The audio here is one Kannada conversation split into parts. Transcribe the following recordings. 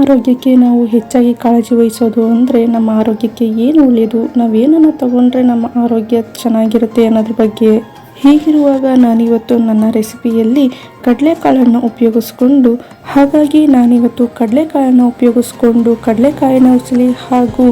ಆರೋಗ್ಯಕ್ಕೆ ನಾವು ಹೆಚ್ಚಾಗಿ ಕಾಳಜಿ ವಹಿಸೋದು ಅಂದರೆ ನಮ್ಮ ಆರೋಗ್ಯಕ್ಕೆ ಏನು ಒಳ್ಳೆಯದು ನಾವೇನನ್ನು ತಗೊಂಡ್ರೆ ನಮ್ಮ ಆರೋಗ್ಯ ಚೆನ್ನಾಗಿರುತ್ತೆ ಅನ್ನೋದ್ರ ಬಗ್ಗೆ. ಹೀಗಿರುವಾಗ ನಾನಿವತ್ತು ನನ್ನ ರೆಸಿಪಿಯಲ್ಲಿ ಕಡಲೆಕಾಳನ್ನು ಉಪಯೋಗಿಸ್ಕೊಂಡು, ಹಾಗಾಗಿ ನಾನಿವತ್ತು ಕಡಲೆಕಾಳನ್ನು ಉಪಯೋಗಿಸ್ಕೊಂಡು ಕಡಲೆಕಾಯಿನ ಉಸಲಿ ಹಾಗೂ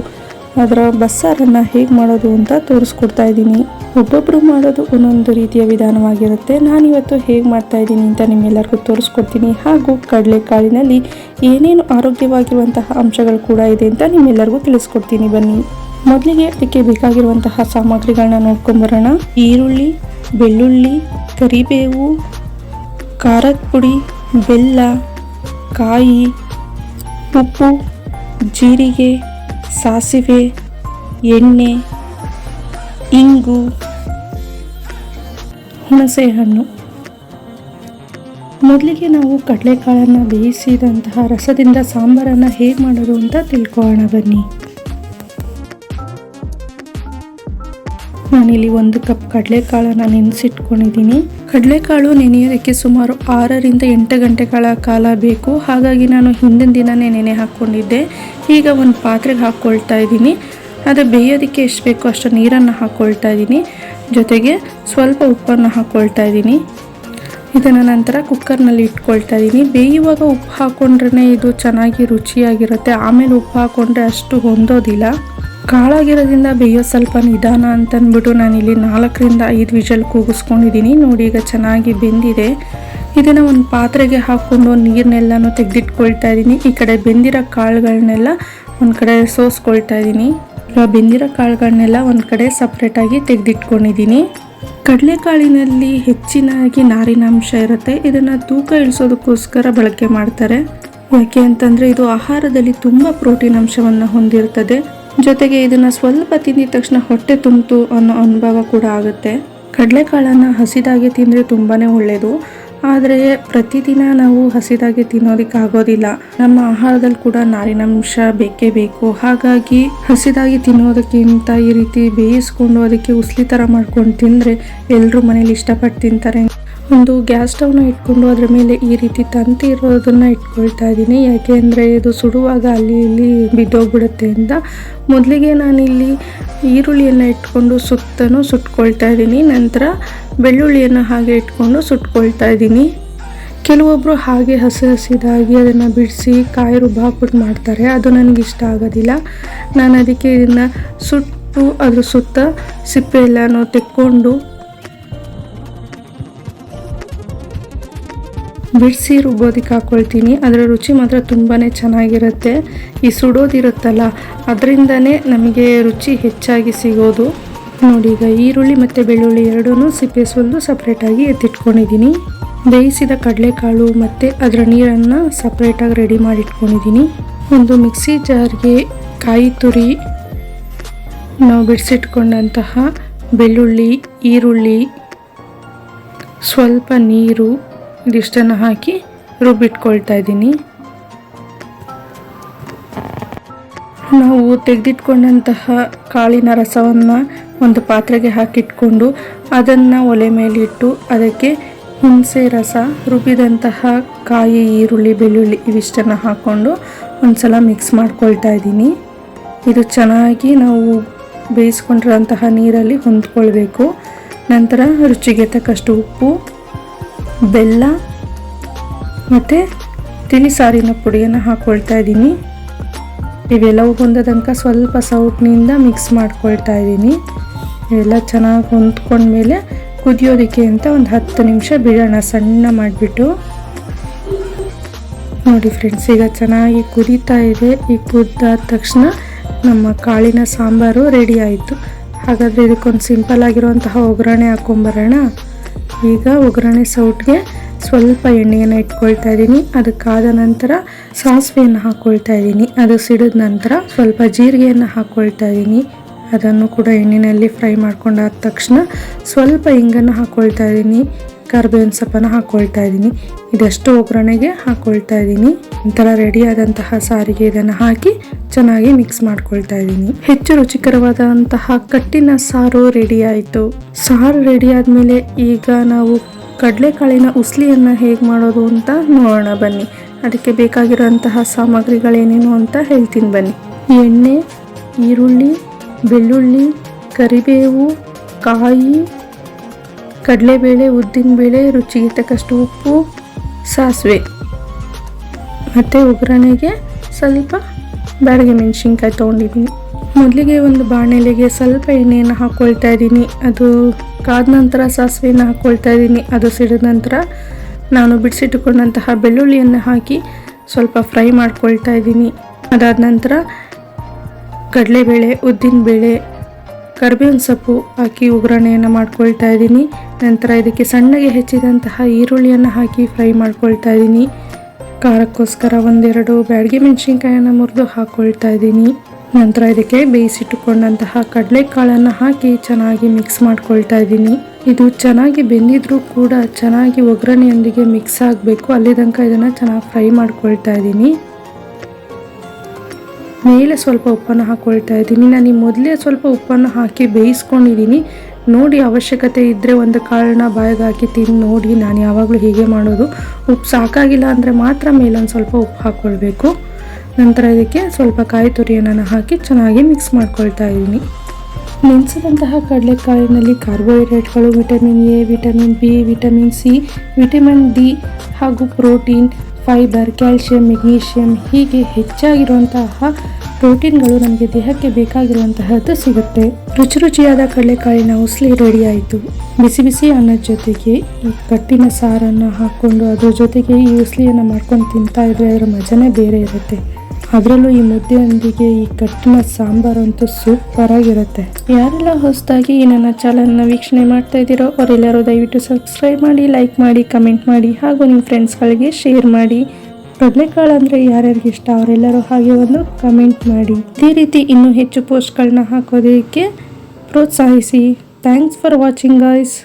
ಅದರ ಬಸ್ಸಾರನ್ನು ಹೇಗೆ ಮಾಡೋದು ಅಂತ ತೋರಿಸ್ಕೊಡ್ತಾ ಇದ್ದೀನಿ. ಒಬ್ಬೊಬ್ಬರು ಮಾಡೋದು ಒಂದೊಂದು ರೀತಿಯ ವಿಧಾನವಾಗಿರುತ್ತೆ. ನಾನಿವತ್ತು ಹೇಗೆ ಮಾಡ್ತಾ ಇದ್ದೀನಿ ಅಂತ ನಿಮ್ಮೆಲ್ಲರಿಗೂ ತೋರಿಸ್ಕೊಡ್ತೀನಿ. ಹಾಗೂ ಕಡಲೆಕಾಳಿನಲ್ಲಿ ಏನೇನು ಆರೋಗ್ಯವಾಗಿರುವಂತಹ ಅಂಶಗಳು ಕೂಡ ಇದೆ ಅಂತ ನಿಮ್ಮೆಲ್ಲರಿಗೂ ತಿಳಿಸ್ಕೊಡ್ತೀನಿ. ಬನ್ನಿ. ಮೊದಲಿಗೆ ಅದಕ್ಕೆ ಬೇಕಾಗಿರುವಂತಹ ಸಾಮಗ್ರಿಗಳನ್ನ ನೋಡ್ಕೊಂಬರೋಣ ಈರುಳ್ಳಿ, ಬೆಳ್ಳುಳ್ಳಿ, ಕರಿಬೇವು, ಖಾರದ ಪುಡಿ, ಬೆಲ್ಲ, ಕಾಯಿ, ಉಪ್ಪು, ಜೀರಿಗೆ ಸಾಸಿವೆ, ಎಣ್ಣೆ, ಇಂಗು, ಹುಣಸೆಹಣ್ಣು. ಮೊದಲಿಗೆ ನಾವು ಕಡಲೆಕಾಳನ್ನು ಬೇಯಿಸಿದಂತಹ ರಸದಿಂದ ಸಾಂಬಾರನ್ನು ಹೇಗೆ ಮಾಡೋದು ಅಂತ ತಿಳ್ಕೊಳ್ಳೋಣ ಬನ್ನಿ. ನಾನಿಲ್ಲಿ ಒಂದು ಕಪ್ ಕಡಲೆಕಾಳನ್ನು ನೆನೆಸಿಟ್ಕೊಂಡಿದ್ದೀನಿ. ಕಡಲೆಕಾಳು ನೆನೆಯೋದಕ್ಕೆ ಸುಮಾರು ಆರರಿಂದ ಎಂಟು ಗಂಟೆಗಳ ಕಾಲ ಬೇಕು. ಹಾಗಾಗಿ ನಾನು ಹಿಂದಿನ ದಿನನೇ ನೆನೆ ಹಾಕ್ಕೊಂಡಿದ್ದೆ. ಈಗ ಒಂದು ಪಾತ್ರೆಗೆ ಹಾಕ್ಕೊಳ್ತಾ ಇದ್ದೀನಿ. ಅದು ಬೇಯೋದಕ್ಕೆ ಎಷ್ಟು ಬೇಕೋ ಅಷ್ಟು ನೀರನ್ನು ಹಾಕ್ಕೊಳ್ತಾ ಇದ್ದೀನಿ. ಜೊತೆಗೆ ಸ್ವಲ್ಪ ಉಪ್ಪನ್ನು ಹಾಕ್ಕೊಳ್ತಾ ಇದ್ದೀನಿ. ಇದನ್ನು ನಂತರ ಕುಕ್ಕರ್ನಲ್ಲಿ ಇಟ್ಕೊಳ್ತಾ ಇದ್ದೀನಿ. ಬೇಯುವಾಗ ಉಪ್ಪು ಹಾಕ್ಕೊಂಡ್ರೆ ಇದು ಚೆನ್ನಾಗಿ ರುಚಿಯಾಗಿರುತ್ತೆ. ಆಮೇಲೆ ಉಪ್ಪು ಹಾಕ್ಕೊಂಡ್ರೆ ಅಷ್ಟು ಹೊಂದೋದಿಲ್ಲ. ಕಾಳಾಗಿರೋದ್ರಿಂದ ಬೇಯೋ ಸ್ವಲ್ಪ ನಿಧಾನ ಅಂತಂದ್ಬಿಟ್ಟು ನಾನಿಲ್ಲಿ ನಾಲ್ಕರಿಂದ ಐದು ವಿಷಲ್ ಕೂಗಿಸ್ಕೊಂಡಿದ್ದೀನಿ. ನೋಡಿ ಈಗ ಚೆನ್ನಾಗಿ ಬೆಂದಿದೆ. ಇದನ್ನು ಒಂದು ಪಾತ್ರೆಗೆ ಹಾಕ್ಕೊಂಡು ನೀರನ್ನೆಲ್ಲನೂ ತೆಗೆದಿಟ್ಕೊಳ್ತಾ ಇದ್ದೀನಿ. ಈ ಕಡೆ ಬೆಂದಿರೋ ಕಾಳುಗಳನ್ನೆಲ್ಲ ಒಂದು ಕಡೆ ಸೋಸ್ಕೊಳ್ತಾ ಇದ್ದೀನಿ. ಬೆಂದಿರೋ ಕಾಳುಗಳನ್ನೆಲ್ಲ ಒಂದು ಕಡೆ ಸಪ್ರೇಟಾಗಿ ತೆಗೆದಿಟ್ಕೊಂಡಿದ್ದೀನಿ. ಕಡಲೆಕಾಳಿನಲ್ಲಿ ಹೆಚ್ಚಿನಾಗಿ ನಾರಿನಾಂಶ ಇರುತ್ತೆ. ಇದನ್ನು ತೂಕ ಇಳಿಸೋದಕ್ಕೋಸ್ಕರ ಬಳಕೆ ಮಾಡ್ತಾರೆ. ಯಾಕೆ ಅಂತಂದರೆ ಇದು ಆಹಾರದಲ್ಲಿ ತುಂಬ ಪ್ರೋಟೀನ್ ಅಂಶವನ್ನು ಹೊಂದಿರ್ತದೆ. ಜೊತೆಗೆ ಇದನ್ನು ಸ್ವಲ್ಪ ತಿಂದಿದ ತಕ್ಷಣ ಹೊಟ್ಟೆ ತುಂಬಿತು ಅನ್ನೋ ಅನುಭವ ಕೂಡ ಆಗುತ್ತೆ. ಕಡಲೆಕಾಳನ್ನು ಹಸಿದಾಗಿ ತಿಂದರೆ ತುಂಬಾ ಒಳ್ಳೆಯದು ಆದರೆ ಪ್ರತಿದಿನ ನಾವು ಹಸಿದಾಗಿ ತಿನ್ನೋದಿಕ್ಕೆ ಆಗೋದಿಲ್ಲ. ನಮ್ಮ ಆಹಾರದಲ್ಲಿ ಕೂಡ ನಾರಿನಾಂಶ ಬೇಕೇ ಬೇಕು. ಹಾಗಾಗಿ ಹಸಿದಾಗಿ ತಿನ್ನೋದಕ್ಕಿಂತ ಈ ರೀತಿ ಬೇಯಿಸ್ಕೊಂಡು ಅದಕ್ಕೆ ಉಸ್ಲಿ ಥರ ಮಾಡ್ಕೊಂಡು ತಿಂದರೆ ಎಲ್ಲರೂ ಮನೇಲಿ ಇಷ್ಟಪಟ್ಟು ತಿಂತಾರೆ. ಒಂದು ಗ್ಯಾಸ್ ಸ್ಟವ್ನ ಇಟ್ಕೊಂಡು ಅದರ ಮೇಲೆ ಈ ರೀತಿ ತಂತಿ ಇರೋದನ್ನು ಇಟ್ಕೊಳ್ತಾ ಇದ್ದೀನಿ. ಯಾಕೆ ಅಂದರೆ ಇದು ಸುಡುವಾಗ ಅಲ್ಲಿ ಇಲ್ಲಿ ಬಿದ್ದೋಗ್ಬಿಡುತ್ತೆ ಅಂತ. ಮೊದಲಿಗೆ ನಾನಿಲ್ಲಿ ಈರುಳ್ಳಿಯನ್ನು ಇಟ್ಕೊಂಡು ಸುತ್ತನೂ ಸುಟ್ಕೊಳ್ತಾ ಇದ್ದೀನಿ. ನಂತರ ಬೆಳ್ಳುಳ್ಳಿಯನ್ನು ಹಾಗೆ ಇಟ್ಕೊಂಡು ಸುಟ್ಕೊಳ್ತಾ ಇದ್ದೀನಿ. ಕೆಲವೊಬ್ಬರು ಹಾಗೆ ಹಸಿ ಹಸಿದಾಗಿ ಅದನ್ನು ಬಿಡಿಸಿ ಕಾಯಿ ರುಬ್ಬ ಹಾಕ್ಬಿಟ್ಟು ಮಾಡ್ತಾರೆ. ಅದು ನನಗೆ ಇಷ್ಟ ಆಗೋದಿಲ್ಲ. ನಾನು ಅದಕ್ಕೆ ಇದನ್ನು ಸುಟ್ಟು, ಅದ್ರ ಸುತ್ತ ಸಿಪ್ಪೆ ಎಲ್ಲನೂ ತೆಕ್ಕೊಂಡು ಬಿಡಿಸಿ ರುಬ್ಬೋದಕ್ಕೆ ಹಾಕ್ಕೊಳ್ತೀನಿ ಅದರ ರುಚಿ ಮಾತ್ರ ತುಂಬಾ ಚೆನ್ನಾಗಿರುತ್ತೆ. ಈ ಸುಡೋದಿರುತ್ತಲ್ಲ, ಅದರಿಂದನೇ ನಮಗೆ ರುಚಿ ಹೆಚ್ಚಾಗಿ ಸಿಗೋದು. ನೋಡಿ, ಈಗ ಈರುಳ್ಳಿ ಮತ್ತು ಬೆಳ್ಳುಳ್ಳಿ ಎರಡೂ ಸಿಪ್ಪೆ ಸುಲಿದು ಸಪ್ರೇಟಾಗಿ ಎತ್ತಿಟ್ಕೊಂಡಿದ್ದೀನಿ. ಬೇಯಿಸಿದ ಕಡಲೆಕಾಳು ಮತ್ತು ಅದರ ನೀರನ್ನು ಸಪ್ರೇಟಾಗಿ ರೆಡಿ ಮಾಡಿಟ್ಕೊಂಡಿದ್ದೀನಿ. ಒಂದು ಮಿಕ್ಸಿ ಜಾರ್ಗೆ ಕಾಯಿ ತುರಿ, ನಾವು ಬಿಡಿಸಿಟ್ಕೊಂಡಂತಹ ಬೆಳ್ಳುಳ್ಳಿ, ಈರುಳ್ಳಿ, ಸ್ವಲ್ಪ ನೀರು ಇದಿಷ್ಟನ್ನು ಹಾಕಿ ರುಬ್ಬಿಟ್ಕೊಳ್ತಾ ಇದ್ದೀನಿ. ನಾವು ತೆಗೆದಿಟ್ಕೊಂಡಂತಹ ಕಾಳಿನ ರಸವನ್ನು ಒಂದು ಪಾತ್ರೆಗೆ ಹಾಕಿಟ್ಕೊಂಡು ಅದನ್ನು ಒಲೆ ಮೇಲಿಟ್ಟು ಅದಕ್ಕೆ ಹುಣಸೆ ರಸ, ರುಬ್ಬಿದಂತಹ ಕಾಯಿ, ಈರುಳ್ಳಿ, ಬೆಳ್ಳುಳ್ಳಿ ಇವಿಷ್ಟನ್ನು ಹಾಕ್ಕೊಂಡು ಒಂದು ಸಲ ಮಿಕ್ಸ್ ಮಾಡ್ಕೊಳ್ತಾ ಇದ್ದೀನಿ. ಇದು ಚೆನ್ನಾಗಿ ನಾವು ಬೇಯಿಸ್ಕೊಂಡಿರೋಂತಹ ನೀರಲ್ಲಿ ಹೊಂದ್ಕೊಳ್ಬೇಕು. ನಂತರ ರುಚಿಗೆ ತಕ್ಕಷ್ಟು ಉಪ್ಪು ಬೆಲ್ಲ ಮತ್ತು ತಿಳಿ ಸಾರಿನ ಪುಡಿಯನ್ನು ಹಾಕ್ಕೊಳ್ತಾ ಇದ್ದೀನಿ. ಇವೆಲ್ಲವೂ ಹೊಂದ ತನಕ ಸ್ವಲ್ಪ ಸೌಟ್ನಿಂದ ಮಿಕ್ಸ್ ಮಾಡ್ಕೊಳ್ತಾ ಇದ್ದೀನಿ. ಇವೆಲ್ಲ ಚೆನ್ನಾಗಿ ಹೊಂದ್ಕೊಂಡ್ಮೇಲೆ ಕುದಿಯೋದಕ್ಕೆ ಅಂತ ಒಂದು ಹತ್ತು ನಿಮಿಷ ಬಿಡೋಣ, ಸಣ್ಣ ಮಾಡಿಬಿಟ್ಟು. ನೋಡಿ ಫ್ರೆಂಡ್ಸ್ ಈಗ ಚೆನ್ನಾಗಿ ಕುದೀತಾ ಇದೆ. ಈ ಕುದ್ದಾದ ತಕ್ಷಣ ನಮ್ಮ ಕಾಳಿನ ಸಾಂಬಾರು ರೆಡಿ ಆಯಿತು. ಹಾಗಾದರೆ ಇದಕ್ಕೊಂದು ಸಿಂಪಲ್ ಆಗಿರುವಂತಹ ಒಗ್ಗರಣೆ ಹಾಕ್ಕೊಂಬರೋಣ ಈಗ ಒಗ್ಗರಣೆ ಸೌಟ್ಗೆ ಸ್ವಲ್ಪ ಎಣ್ಣೆಯನ್ನು ಇಟ್ಕೊಳ್ತಾ ಇದ್ದೀನಿ. ಅದಕ್ಕಾದ ನಂತರ ಸಾಸಿವೆಯನ್ನು ಹಾಕ್ಕೊಳ್ತಾ ಇದ್ದೀನಿ. ಅದು ಸಿಡಿದ ನಂತರ ಸ್ವಲ್ಪ ಜೀರಿಗೆಯನ್ನು ಹಾಕ್ಕೊಳ್ತಾ ಇದ್ದೀನಿ. ಅದನ್ನು ಕೂಡ ಎಣ್ಣೆಯಲ್ಲಿ ಫ್ರೈ ಮಾಡ್ಕೊಂಡಾದ ತಕ್ಷಣ ಸ್ವಲ್ಪ ಹಿಂಗನ್ನು ಹಾಕ್ಕೊಳ್ತಾ ಇದ್ದೀನಿ. ಕರ್ಬೇವಿನ ಸೊಪ್ಪನ್ನು ಹಾಕ್ಕೊಳ್ತಾ ಇದ್ದೀನಿ. ಇದಷ್ಟು ಒಗ್ಗರಣೆಗೆ ಹಾಕ್ಕೊಳ್ತಾ ಇದ್ದೀನಿ. ಒಂಥರ ರೆಡಿಯಾದಂತಹ ಸಾರಿಗೆ ಇದನ್ನು ಹಾಕಿ ಚೆನ್ನಾಗಿ ಮಿಕ್ಸ್ ಮಾಡ್ಕೊಳ್ತಾ ಇದ್ದೀನಿ. ಹೆಚ್ಚು ರುಚಿಕರವಾದಂತಹ ಕಟ್ಟಿನ ಸಾರು ರೆಡಿ ಆಯಿತು. ಸಾರು ರೆಡಿ ಆದಮೇಲೆ ಈಗ ನಾವು ಕಡಲೆಕಾಳಿನ ಉಸ್ಲಿಯನ್ನು ಹೇಗೆ ಮಾಡೋದು ಅಂತ ನೋಡೋಣ ಬನ್ನಿ. ಅದಕ್ಕೆ ಬೇಕಾಗಿರುವಂತಹ ಸಾಮಗ್ರಿಗಳೇನೇನು ಅಂತ ಹೇಳ್ತೀನಿ ಬನ್ನಿ. ಎಣ್ಣೆ, ಈರುಳ್ಳಿ, ಬೆಳ್ಳುಳ್ಳಿ, ಕರಿಬೇವು, ಕಾಯಿ ಕಡಲೆಬೇಳೆ ಉದ್ದಿನಬೇಳೆ ರುಚಿಗೆ ತಕ್ಕಷ್ಟು ಉಪ್ಪು, ಸಾಸಿವೆ. ಮತ್ತು ಒಗ್ಗರಣೆಗೆ ಸ್ವಲ್ಪ ಬ್ಯಾಡಗೆ ಮೆಣಸಿನ್ಕಾಯಿ ತೊಗೊಂಡಿದ್ದೀನಿ. ಮೊದಲಿಗೆ ಒಂದು ಬಾಣಲೆಗೆ ಸ್ವಲ್ಪ ಎಣ್ಣೆಯನ್ನು ಹಾಕ್ಕೊಳ್ತಾ ಇದ್ದೀನಿ. ಅದು ಕಾದ ನಂತರ ಸಾಸಿವೆಯನ್ನು ಹಾಕ್ಕೊಳ್ತಾ ಇದ್ದೀನಿ. ಅದು ಸಿಡಿದ ನಂತರ ನಾನು ಬಿಡಿಸಿಟ್ಟುಕೊಂಡಂತಹ ಬೆಳ್ಳುಳ್ಳಿಯನ್ನು ಹಾಕಿ ಸ್ವಲ್ಪ ಫ್ರೈ ಮಾಡ್ಕೊಳ್ತಾ ಇದ್ದೀನಿ. ಅದಾದ ನಂತರ ಕಡಲೆಬೇಳೆ ಉದ್ದಿನಬೇಳೆ ಕರ್ಬೇವಿನ ಸೊಪ್ಪು ಹಾಕಿ ಒಗ್ಗರಣೆಯನ್ನು ಮಾಡ್ಕೊಳ್ತಾ ಇದ್ದೀನಿ. ನಂತರ ಇದಕ್ಕೆ ಸಣ್ಣಗೆ ಹೆಚ್ಚಿದಂತಹ ಈರುಳ್ಳಿಯನ್ನು ಹಾಕಿ ಫ್ರೈ ಮಾಡ್ಕೊಳ್ತಾ ಇದ್ದೀನಿ. ಖಾರಕ್ಕೋಸ್ಕರ ಒಂದೆರಡು ಬ್ಯಾಡಗೆ ಮೆಣಸಿನ್ಕಾಯನ್ನು ಮುರಿದು ಹಾಕ್ಕೊಳ್ತಾ ಇದ್ದೀನಿ. ನಂತರ ಇದಕ್ಕೆ ಬೇಯಿಸಿಟ್ಟುಕೊಂಡಂತಹ ಕಡಲೆಕಾಳನ್ನು ಹಾಕಿ ಚೆನ್ನಾಗಿ ಮಿಕ್ಸ್ ಮಾಡ್ಕೊಳ್ತಾ ಇದ್ದೀನಿ. ಇದು ಚೆನ್ನಾಗಿ ಬೆಂದಿದ್ರೂ ಕೂಡ ಚೆನ್ನಾಗಿ ಒಗ್ಗರಣೆಯೊಂದಿಗೆ ಮಿಕ್ಸ್ ಆಗಬೇಕು. ಅಲ್ಲಿ ತನಕ ಇದನ್ನು ಚೆನ್ನಾಗಿ ಫ್ರೈ ಮಾಡ್ಕೊಳ್ತಾ ಇದ್ದೀನಿ. ಮೇಲೆ ಸ್ವಲ್ಪ ಉಪ್ಪನ್ನು ಹಾಕ್ಕೊಳ್ತಾ ಇದ್ದೀನಿ. ನಾನು ಮೊದಲೇ ಸ್ವಲ್ಪ ಉಪ್ಪನ್ನು ಹಾಕಿ ಬೇಯಿಸ್ಕೊಂಡಿದ್ದೀನಿ. ನೋಡಿ ಅವಶ್ಯಕತೆ ಇದ್ದರೆ ಒಂದು ಕಾಳನ್ನ ಬಾಯಿಗೆ ಹಾಕಿ ತಿಂದು ನೋಡಿ ನಾನು ಯಾವಾಗಲೂ ಹೀಗೆ ಮಾಡೋದು. ಉಪ್ಪು ಸಾಕಾಗಿಲ್ಲ ಅಂದರೆ ಮಾತ್ರ ಮೇಲೊಂದು ಸ್ವಲ್ಪ ಉಪ್ಪು ಹಾಕ್ಕೊಳ್ಬೇಕು ನಂತರ ಇದಕ್ಕೆ ಸ್ವಲ್ಪ ಕಾಯಿ ತುರಿಯನ್ನು ಹಾಕಿ ಚೆನ್ನಾಗಿ ಮಿಕ್ಸ್ ಮಾಡ್ಕೊಳ್ತಾ ಇದ್ದೀನಿ. ನೆನೆಸಿದಂತಹ ಕಡಲೆಕಾಯಿನಲ್ಲಿ ಕಾರ್ಬೋಹೈಡ್ರೇಟ್ಗಳು, vitamin A, vitamin B, vitamin C, vitamin D ಹಾಗೂ ಪ್ರೋಟೀನ್ ಫೈಬರ್, ಕ್ಯಾಲ್ಶಿಯಂ, ಮೆಗ್ನೀಷಿಯಂ ಹೀಗೆ ಹೆಚ್ಚಾಗಿರುವಂತಹ ಪ್ರೋಟೀನ್ಗಳು ನಮಗೆ ದೇಹಕ್ಕೆ ಬೇಕಾಗಿರುವಂತಹದ್ದು ಸಿಗುತ್ತೆ. ರುಚಿ ರುಚಿಯಾದ ಕಡಲೆಕಾಳಿನ ಉಸ್ಲಿ ರೆಡಿ ಆಯಿತು. ಬಿಸಿ ಬಿಸಿ ಅನ್ನದ ಜೊತೆಗೆ ಈ ಕಟ್ಟಿನ ಸಾರನ್ನು ಹಾಕ್ಕೊಂಡು ಅದ್ರ ಜೊತೆಗೆ ಈ ಉಸ್ಲಿಯನ್ನು ಮಾಡ್ಕೊಂಡು ತಿಂತಾ ಇದ್ರೆ ಅದರ ಮಜನೇ ಬೇರೆ ಇರುತ್ತೆ. ಅದರಲ್ಲೂ ಈ ಮುದ್ದೆಯೊಂದಿಗೆ ಈ ಕಟ್ಟಿನ ಸಾಂಬಾರು ಅಂತೂ ಸೂಪರ್ ಆಗಿರುತ್ತೆ ಯಾರೆಲ್ಲ ಹೊಸದಾಗಿ ಈ ನನ್ನ ಚಾನಲ್ನ ವೀಕ್ಷಣೆ ಮಾಡ್ತಾ ಇದ್ದೀರೋ ಅವರೆಲ್ಲರೂ ದಯವಿಟ್ಟು ಸಬ್ಸ್ಕ್ರೈಬ್ ಮಾಡಿ, ಲೈಕ್ ಮಾಡಿ, ಕಮೆಂಟ್ ಮಾಡಿ ಹಾಗೂ ನಿಮ್ಮ ಫ್ರೆಂಡ್ಸ್ಗಳಿಗೆ ಶೇರ್ ಮಾಡಿ. ಕಡಲೆಕಾಳು ಅಂದರೆ ಯಾರ್ಯಾರಿಗೆ ಇಷ್ಟ ಅವರೆಲ್ಲರೂ ಹಾಗೆ ಒಂದು ಕಮೆಂಟ್ ಮಾಡಿ. ಇದೇ ರೀತಿ ಇನ್ನೂ ಹೆಚ್ಚು ಪೋಸ್ಟ್ಗಳನ್ನ ಹಾಕೋದಕ್ಕೆ ಪ್ರೋತ್ಸಾಹಿಸಿ. Thanks for watching, guys.